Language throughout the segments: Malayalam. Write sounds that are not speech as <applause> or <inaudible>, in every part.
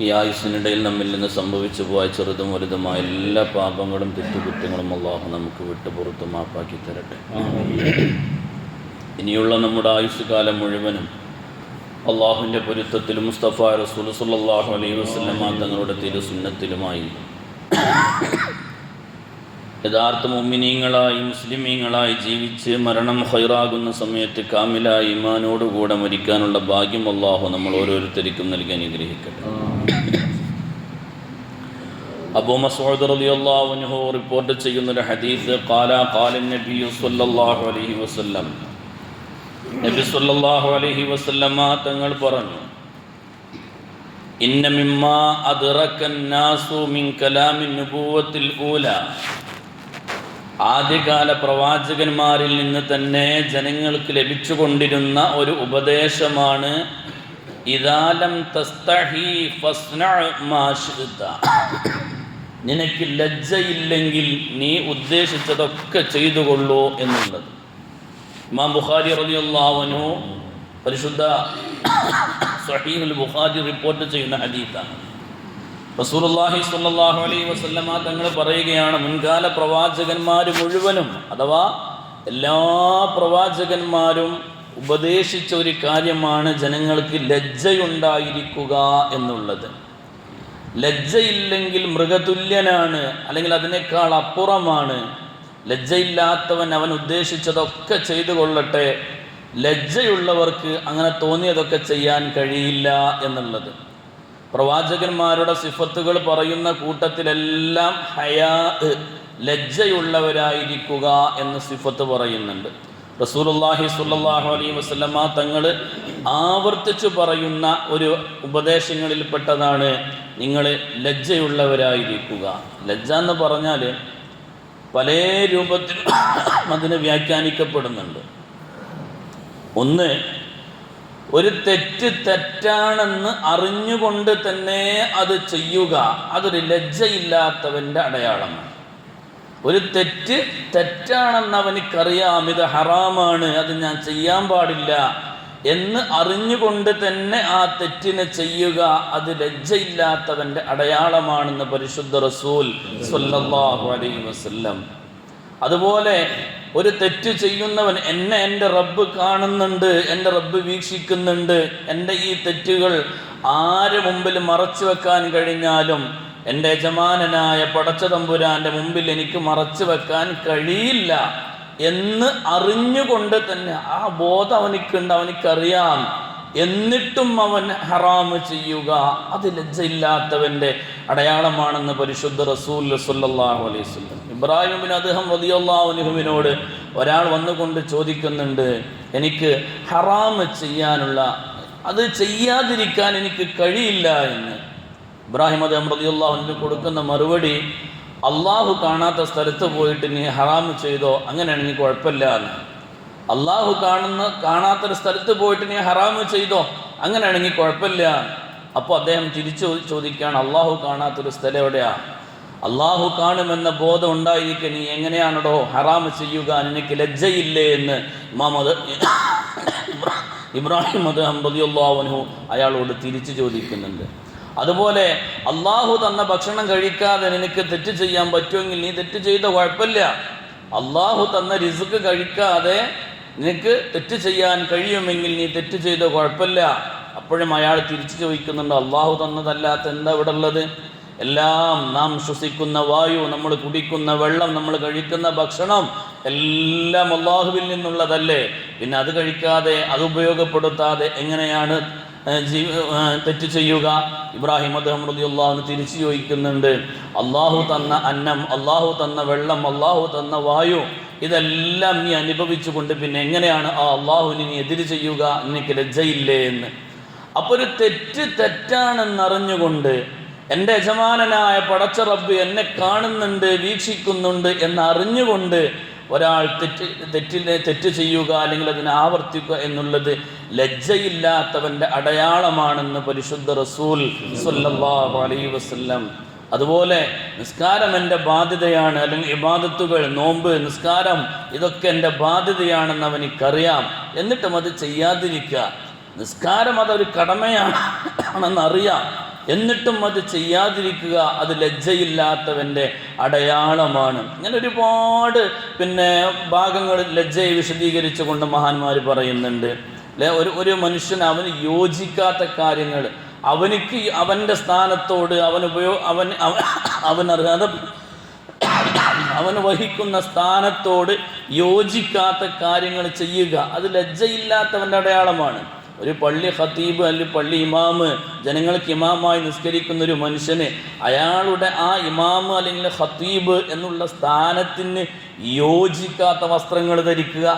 ഈ ആയുസ്സിനിടയിൽ നമ്മിൽ നിന്ന് സംഭവിച്ചു പോയ ചെറുതും വലുതുമായ എല്ലാ പാപങ്ങളും തെറ്റുകുറ്റങ്ങളും അള്ളാഹു നമുക്ക് വിട്ട് പുറത്ത് മാപ്പാക്കി തരട്ടെ. ഇനിയുള്ള നമ്മുടെ ആയുസ്സുകാലം മുഴുവനും അള്ളാഹുവിന്റെ പൊരുത്തത്തിലും മുസ്തഫ റസൂൽ സുല്ലാഹു അലൈഹി വസ്ലമ തങ്ങളുടെ തിരുസുന്നത്തിലുമായി യഥാർത്ഥ മുമ്മിനീങ്ങളായി മുസ്ലിമീങ്ങളായി ജീവിച്ച് മരണം ഹൈറാകുന്ന സമയത്ത് കാമിലായി ഇമാനോടുകൂടെ മരിക്കാനുള്ള ഭാഗ്യം അള്ളാഹു നമ്മൾ ഓരോരുത്തർക്കും നൽകി അനുഗ്രഹിക്കട്ടെ. അബൂ മസൂദ് റളിയല്ലാഹു അൻഹു റിപ്പോർട്ട് ചെയ്യുന്ന ഒരു ഹദീസ് ഖാല ഖാല നബി സല്ലല്ലാഹു അലൈഹി വസല്ലം. നബി സല്ലല്ലാഹു അലൈഹി വസല്ലമ തങ്ങൾ പറഞ്ഞു ഇന്ന മിമ്മ അദ്റക്കൻ നാസു മിൻ കലാമിൻ നുബുവത്തിൽ ഊല. ആദ്യകാല പ്രവാചകന്മാരിൽ നിന്ന് തന്നെ ജനങ്ങൾക്ക് ലഭിച്ചുകൊണ്ടിരുന്ന ഒരു ഉപദേശമാണ് ഇതാലം തസ്തഹി. നിനക്ക് ലജ്ജയില്ലെങ്കിൽ നീ ഉദ്ദേശിച്ചതൊക്കെ ചെയ്തു കൊള്ളൂ എന്നുള്ളത് ഇമാം ബുഖാരി അൻഹു പരിശുദ്ധ സഹീമുൽ ബുഖാരി റിപ്പോർട്ട് ചെയ്യുന്ന ഹദീത്താണ് റസൂലുള്ളാഹി സ്വല്ലല്ലാഹു അലൈഹി വസല്ലമ തങ്ങൾ പറയുകയാണ് മുൻകാല പ്രവാചകന്മാർ മുഴുവനും അഥവാ എല്ലാ പ്രവാചകന്മാരും ഉപദേശിച്ച ഒരു കാര്യമാണ് ജനങ്ങൾക്ക് ലജ്ജയുണ്ടായിരിക്കുക എന്നുള്ളത്. ലജ്ജയില്ലെങ്കിൽ മൃഗതുല്യനാണ് അല്ലെങ്കിൽ അതിനേക്കാൾ അപ്പുറമാണ്. ലജ്ജയില്ലാത്തവൻ അവൻ ഉദ്ദേശിച്ചതൊക്കെ ചെയ്തു കൊള്ളട്ടെ ലജ്ജയുള്ളവർക്ക് അങ്ങനെ തോന്നിയതൊക്കെ ചെയ്യാൻ കഴിയില്ല എന്നുള്ളത്. പ്രവാചകന്മാരുടെ സിഫത്തുകൾ പറയുന്ന കൂട്ടത്തിലെല്ലാം ഹയാ ലജ്ജയുള്ളവരായിരിക്കുക എന്ന് സിഫത്ത് പറയുന്നുണ്ട്. റസൂലുള്ളാഹി സുല്ലാഹു അലൈ വസല്ലമ തങ്ങൾ ആവർത്തിച്ചു പറയുന്ന ഒരു ഉപദേശങ്ങളിൽപ്പെട്ടതാണ് നിങ്ങൾ ലജ്ജയുള്ളവരായിരിക്കുക. ലജ്ജ എന്ന് പറഞ്ഞാൽ പല രൂപത്തിലും അതിന് വ്യാഖ്യാനിക്കപ്പെടുന്നുണ്ട്. ഒന്ന് ഒരു തെറ്റ് തെറ്റാണെന്ന് അറിഞ്ഞുകൊണ്ട് തന്നെ അത് ചെയ്യുക അതൊരു ലജ്ജയില്ലാത്തവന്റെ അടയാളമാണ് ഒരു തെറ്റ് തെറ്റാണെന്ന് അവനിക്കറിയാം ഇത് ഹറാമാണ് അത് ഞാൻ ചെയ്യാൻ പാടില്ല എന്ന് അറിഞ്ഞുകൊണ്ട് തന്നെ ആ തെറ്റിനെ ചെയ്യുക അത് ലജ്ജയില്ലാത്തവന്റെ അടയാളമാണെന്ന് പരിശുദ്ധ റസൂൽ സ്വല്ലല്ലാഹു അലൈഹി വസ്ല്ലം. അതുപോലെ ഒരു തെറ്റ് ചെയ്യുന്നവൻ എന്നെ എന്റെ റബ്ബ് കാണുന്നുണ്ട് എന്റെ റബ്ബ് വീക്ഷിക്കുന്നുണ്ട്. എന്റെ ഈ തെറ്റുകൾ ആര് മുമ്പിൽ മറച്ചു വെക്കാൻ കഴിഞ്ഞാലും എന്റെ യജമാനനായ പടച്ച തമ്പുരാന്റെ മുമ്പിൽ എനിക്ക് മറച്ചു വെക്കാൻ കഴിയില്ല എന്ന് അറിഞ്ഞുകൊണ്ട് തന്നെ ആ ബോധം അവനിക്കുണ്ട് അവനിക്കറിയാം. എന്നിട്ടും അവൻ ഹറാമ് ചെയ്യുക. അത് ലജ്ജയില്ലാത്തവന്റെ അടയാളമാണെന്ന് പരിശുദ്ധ റസൂൽ സല്ലല്ലാഹു അലൈഹി വസല്ലം ഇബ്രാഹിം ബിൻ അദ്ദേഹം റളിയല്ലാഹുവിനോട് ഒരാൾ വന്നുകൊണ്ട് ചോദിക്കുന്നുണ്ട് എനിക്ക് ഹറാമ് ചെയ്യാനുള്ള അത് ചെയ്യാതിരിക്കാൻ എനിക്ക് കഴിയില്ല എന്ന്. ഇബ്രാഹിം അദ്ദേഹം റളിയല്ലാഹുവിന് കൊടുക്കുന്ന മറുപടി അള്ളാഹു കാണാത്ത സ്ഥലത്ത് പോയിട്ട് നീ ഹറാമ് ചെയ്തോ? അങ്ങനെയാണെങ്കിൽ കുഴപ്പമില്ല എന്ന്. അള്ളാഹു കാണുന്ന കാണാത്തൊരു സ്ഥലത്ത് പോയിട്ട് നീ ഹറാമ് ചെയ്തോ? അങ്ങനെയാണെങ്കിൽ കുഴപ്പമില്ല അപ്പോൾ അദ്ദേഹം തിരിച്ചു ചോദിക്കുകയാണ് അള്ളാഹു കാണാത്തൊരു സ്ഥലം എവിടെയാ? അള്ളാഹു കാണുമെന്ന ബോധം ഉണ്ടായിരിക്കെ നീ എങ്ങനെയാണടോ ഹറാമ് ചെയ്യുക നിനക്ക് ലജ്ജയില്ലേ എന്ന് മുഹമ്മദ് ഇബ്രാഹിം അത് അമ്പതിയുള്ളാവനു അയാളോട് തിരിച്ചു ചോദിക്കുന്നുണ്ട്. അതുപോലെ അള്ളാഹു തന്ന ഭക്ഷണം കഴിക്കാതെ നിനക്ക് തെറ്റ് ചെയ്യാൻ പറ്റുമെങ്കിൽ നീ തെറ്റ് ചെയ്ത കുഴപ്പമില്ല. അള്ളാഹു തന്ന റിസുക്ക് കഴിക്കാതെ നിനക്ക് തെറ്റ് ചെയ്യാൻ കഴിയുമെങ്കിൽ നീ തെറ്റ് ചെയ്ത കുഴപ്പമില്ല. അപ്പോഴും അയാൾ തിരിച്ചു ചോദിക്കുന്നുണ്ട് അള്ളാഹു തന്നതല്ലാത്ത എന്താ ഇവിടെ ഉള്ളത്? എല്ലാം നാം ശ്വസിക്കുന്ന വായു നമ്മൾ കുടിക്കുന്ന വെള്ളം നമ്മൾ കഴിക്കുന്ന ഭക്ഷണം എല്ലാം അള്ളാഹുവിൽ നിന്നുള്ളതല്ലേ? പിന്നെ അത് കഴിക്കാതെ അത് ഉപയോഗപ്പെടുത്താതെ എങ്ങനെയാണ് ജീവ തെറ്റ് ചെയ്യുക? ഇബ്രാഹിം അദ്ദേഹം അള്ളാഹു തിരിച്ചു ചോദിക്കുന്നുണ്ട് അള്ളാഹു തന്ന അന്നം അള്ളാഹു തന്ന വെള്ളം അള്ളാഹു തന്ന വായു ഇതെല്ലാം നീ അനുഭവിച്ചുകൊണ്ട് പിന്നെ എങ്ങനെയാണ് ആ അള്ളാഹുവിനെ നീ എതിര് ചെയ്യുക? നിനക്ക് ലജ്ജയില്ലേ? എന്ന്. അപ്പോൾ ഒരു തെറ്റ് തെറ്റാണെന്നറിഞ്ഞുകൊണ്ട് എന്റെ യജമാനനായ പടച്ച റബ്ബ് എന്നെ കാണുന്നുണ്ട് വീക്ഷിക്കുന്നുണ്ട് എന്നറിഞ്ഞുകൊണ്ട് ഒരാൾ തെറ്റ് തെറ്റിനെ തെറ്റ് ചെയ്യുക അല്ലെങ്കിൽ അതിനെ ആവർത്തിക്കുക എന്നുള്ളത് ലജ്ജയില്ലാത്തവന്റെ അടയാളമാണെന്ന് പരിശുദ്ധ റസൂൽ സല്ലല്ലാഹു അലൈഹി വസല്ലം അതുപോലെ നിസ്കാരം എന്റെ ബാധ്യതയാണ് അല്ലെങ്കിൽ ഇബാദത്തുകൾ നോമ്പ് നിസ്കാരം ഇതൊക്കെ എന്റെ ബാധ്യതയാണെന്ന് അവനിക്കറിയാം എന്നിട്ടും അത് ചെയ്യാതിരിക്കുക. നിസ്കാരം അതൊരു കടമയാണ് ആണെന്ന് അറിയാം എന്നിട്ടും അത് ചെയ്യാതിരിക്കുക അത് ലജ്ജയില്ലാത്തവന്റെ അടയാളമാണ്. ഇങ്ങനെ ഒരുപാട് പിന്നെ ഭാഗങ്ങൾ ലജ്ജയെ വിശദീകരിച്ചു കൊണ്ട് മഹാന്മാർ പറയുന്നുണ്ട്. അല്ലെ ഒരു ഒരു മനുഷ്യൻ അവന് യോജിക്കാത്ത കാര്യങ്ങൾ അവനിക്ക് അവന്റെ സ്ഥാനത്തോട് അവൻ ഉപയോ അവൻ അവൻ അവൻ അർഹത അവൻ വഹിക്കുന്ന സ്ഥാനത്തോട് യോജിക്കാത്ത കാര്യങ്ങൾ ചെയ്യുക അത് ലജ്ജയില്ലാത്തവന്റെ അടയാളമാണ്. ഒരു പള്ളി ഖത്തീബ് അല്ലെങ്കിൽ പള്ളി ഇമാമ് ജനങ്ങൾക്ക് ഇമാമായി നിസ്കരിക്കുന്ന ഒരു മനുഷ്യന് അയാളുടെ ആ ഇമാമ് അല്ലെങ്കിൽ ഖത്തീബ് എന്നുള്ള സ്ഥാനത്തിന് യോജിക്കാത്ത വസ്ത്രങ്ങൾ ധരിക്കുക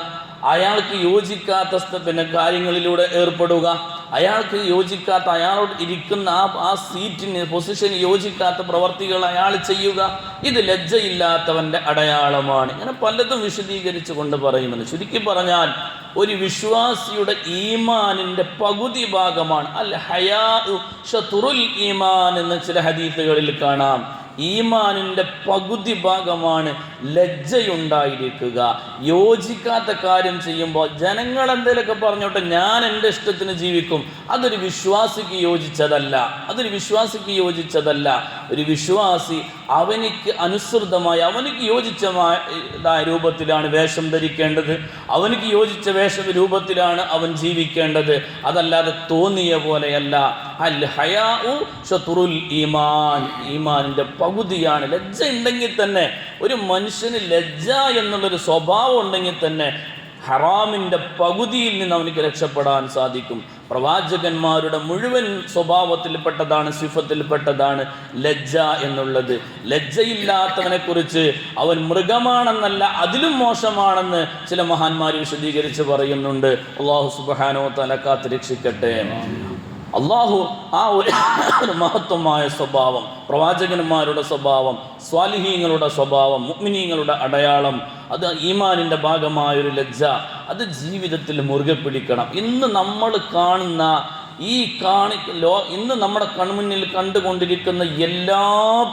അയാൾക്ക് യോജിക്കാത്ത പിന്നെ കാര്യങ്ങളിലൂടെ ഏർപ്പെടുക അയാൾക്ക് യോജിക്കാത്ത അയാളോട് ഇരിക്കുന്ന ആ ആ സീറ്റിന് പൊസിഷന് യോജിക്കാത്ത പ്രവർത്തികൾ അയാൾ ചെയ്യുക ഇത് ലജ്ജയില്ലാത്തവന്റെ അടയാളമാണ്. ഇങ്ങനെ പലതും വിശദീകരിച്ചു കൊണ്ട് പറയുന്നുണ്ട് ചുരുക്കി പറഞ്ഞാൽ ഒരു വിശ്വാസിയുടെ ഈമാനിന്റെ പകുതി ഭാഗമാണ്. അൽ ഹയാ ഷതുറുൽ ഈമാൻ എന്ന് ചില ഹദീസുകളിൽ കാണാം. ഈമാനിന്റെ പകുതി ഭാഗമാണ് ലജ്ജയുണ്ടായിരിക്കുക. യോജിക്കാത്ത കാര്യം ചെയ്യുമ്പോൾ ജനങ്ങൾ എന്തെങ്കിലുമൊക്കെ പറഞ്ഞോട്ടെ ഞാൻ എന്റെ ഇഷ്ടത്തിന് ജീവിക്കും. അതൊരു വിശ്വാസിക്ക് യോജിച്ചതല്ല. അതൊരു വിശ്വാസിക്ക് യോജിച്ചതല്ല. ഒരു വിശ്വാസി അവനിക്ക് അനുസൃതമായി അവനിക്ക് യോജിച്ചതായ രൂപത്തിലാണ് വേഷം ധരിക്കേണ്ടത്. അവനിക്ക് യോജിച്ച വേഷ രൂപത്തിലാണ് അവൻ ജീവിക്കേണ്ടത്. അതല്ലാതെ തോന്നിയ പോലെയല്ല. അൽ ഹയാഉ ഈമാൻ. ഈമാനിന്റെ പകുതിയാണ് ലജ്ജ ഉണ്ടെങ്കിൽ തന്നെ ഒരു മനുഷ്യന് ലജ്ജ എന്നുള്ളൊരു സ്വഭാവം ഉണ്ടെങ്കിൽ തന്നെ ഹറാമിന്റെ പകുതിയിൽ നിന്ന് അവനിക്ക് രക്ഷപ്പെടാൻ സാധിക്കും. പ്രവാചകന്മാരുടെ മുഴുവൻ സ്വഭാവത്തിൽപ്പെട്ടതാണ് സിഫത്തിൽപ്പെട്ടതാണ് ലജ്ജ എന്നുള്ളത്. ലജ്ജയില്ലാത്തവനെ കുറിച്ച് അവൻ മൃഗമാണെന്നല്ല അതിലും മോശമാണെന്ന് ചില മഹാന്മാർ വിശദീകരിച്ച് പറയുന്നുണ്ട്. അള്ളാഹു സുബാനോ തല കാത്ത് രക്ഷിക്കട്ടെ അള്ളാഹു ആ ഒരു <coughs> മഹത്വമായ സ്വഭാവം പ്രവാചകന്മാരുടെ സ്വഭാവം സ്വാലിഹീങ്ങളുടെ സ്വഭാവം മുഗ്മിനീങ്ങളുടെ അടയാളം അത് ഈമാനിന്റെ ഭാഗമായൊരു ലജ്ജ അത് ജീവിതത്തിൽ മുറുകെ പിടിക്കണം. ഇന്ന് നമ്മൾ കാണുന്ന ഈ കാണി ലോ ഇന്ന് നമ്മുടെ കൺമുന്നിൽ കണ്ടുകൊണ്ടിരിക്കുന്ന എല്ലാ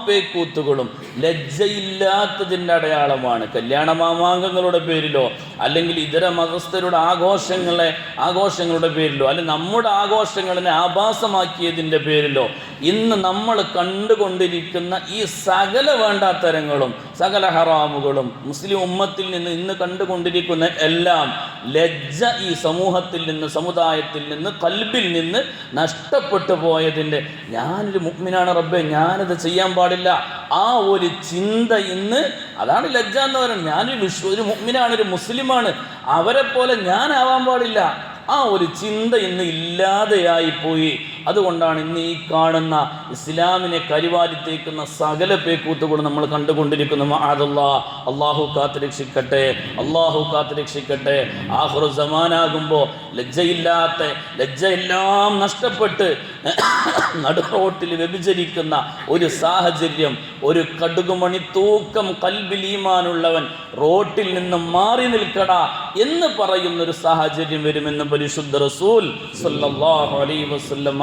പേക്കൂത്തുകളും ലജ്ജയില്ലാത്തതിന്റെ അടയാളമാണ്. കല്യാണ മാമാങ്കങ്ങളുടെ പേരിലോ അല്ലെങ്കിൽ ഇതര മതസ്ഥരുടെ ആഘോഷങ്ങളെ ആഘോഷങ്ങളുടെ പേരിലോ അല്ലെങ്കിൽ നമ്മുടെ ആഘോഷങ്ങളെ ആഭാസമാക്കിയതിന്റെ പേരിലോ ഇന്ന് നമ്മൾ കണ്ടുകൊണ്ടിരിക്കുന്ന ഈ സകല വേണ്ടാത്തരങ്ങളും സകല ഹറാമുകളും മുസ്ലിം ഉമ്മത്തിൽ നിന്ന് ഇന്ന് കണ്ടുകൊണ്ടിരിക്കുന്ന എല്ലാം ലജ്ജ ഈ സമൂഹത്തിൽ നിന്ന് സമുദായത്തിൽ നിന്ന് കൽബിൽ നിന്ന് നഷ്ടപ്പെട്ടു പോയതിന്റെ ഞാനൊരു മുഗ്മിനാണ് റബ്ബെ ഞാനത് ചെയ്യാൻ പാടില്ല. ആ ഒരു ചിന്ത ഇന്ന് അതാണ് ലജ്ജ എന്ന് പറയുന്നത്. ഞാനൊരു വിശ്വ ഒരു മുഗ്മിനാണ് ഒരു മുസ്ലിമാണ്. അവരെ പോലെ ഞാനാവാൻ പാടില്ല. ആ ഒരു ചിന്ത ഇന്ന് ഇല്ലാതെയായി പോയി അതുകൊണ്ടാണ് ഇന്ന് ഈ കാണുന്ന ഇസ്ലാമിനെ കരിവാരിത്തേക്കുന്ന സകല പേക്കൂത്തുകൾ നമ്മൾ കണ്ടുകൊണ്ടിരിക്കുന്നു അതല്ലാ അള്ളാഹു കാത്ത് രക്ഷിക്കട്ടെ അള്ളാഹു കാത്ത് രക്ഷിക്കട്ടെ ആഹുറു സമാനാകുമ്പോൾ ലജ്ജയില്ലാത്ത ലജ്ജയെല്ലാം നഷ്ടപ്പെട്ട് <coughs> നടുറോട്ടിൽ വ്യഭിചരിക്കുന്ന ഒരു സാഹചര്യം ഒരു കടുകുമണി തൂക്കം കൽബിൽ ഈമാനുള്ളവൻ റോട്ടിൽ നിന്ന് മാറി നിൽക്കടാ എന്ന് പറയുന്ന ഒരു സാഹചര്യം വരുമെന്ന് പരിശുദ്ധ റസൂൽ സല്ലല്ലാഹു അലൈഹി വസല്ലം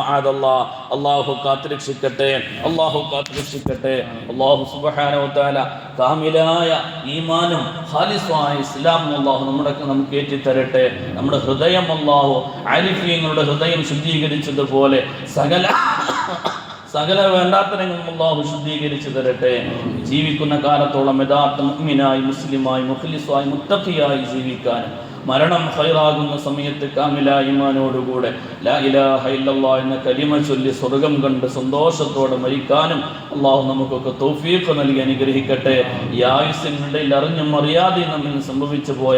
അല്ലാഹു കാത്തുരക്ഷിക്കട്ടെ അല്ലാഹു കാത്തുരക്ഷിക്കട്ടെ. അല്ലാഹു സുബ്ഹാനഹു വതആല കാമിലായ ഈമാനും ഹാലിസ്വായ ഇസ്ലാമും അള്ളാഹു നമ്മുടെ നമുക്ക് ഏറ്റിത്തരട്ടെ. നമ്മുടെ ഹൃദയം അള്ളാഹു ആരിഫീങ്ങളുടെ ഹൃദയം ശുദ്ധീകരിച്ചതുപോലെ സകല സകല വേണ്ടാത്തരങ്ങളും അള്ളാഹു ശുദ്ധീകരിച്ചു തരട്ടെ. ജീവിക്കുന്ന കാലത്തോളം യഥാർത്ഥ മുഅ്മിനായി മുസ്ലിമായി മുഖ്ലിസായി മുത്തഫിയായി ജീവിക്കാനും മരണം ഹൈറാകുന്ന സമയത്ത് കാമില ഇമാനോടുകൂടെ ലാ ഇലാഹ എന്ന കരിമ ചൊല്ലി സ്വർഗം കണ്ട് സന്തോഷത്തോടെ മരിക്കാനും അള്ളാഹു നമുക്കൊക്കെ തൗഫീഖ് നൽകി അനുഗ്രഹിക്കട്ടെ. ഈ ആയുസ്സിനിടയിൽ അറിഞ്ഞും അറിയാതെ നമ്മിൽ സംഭവിച്ചു പോയ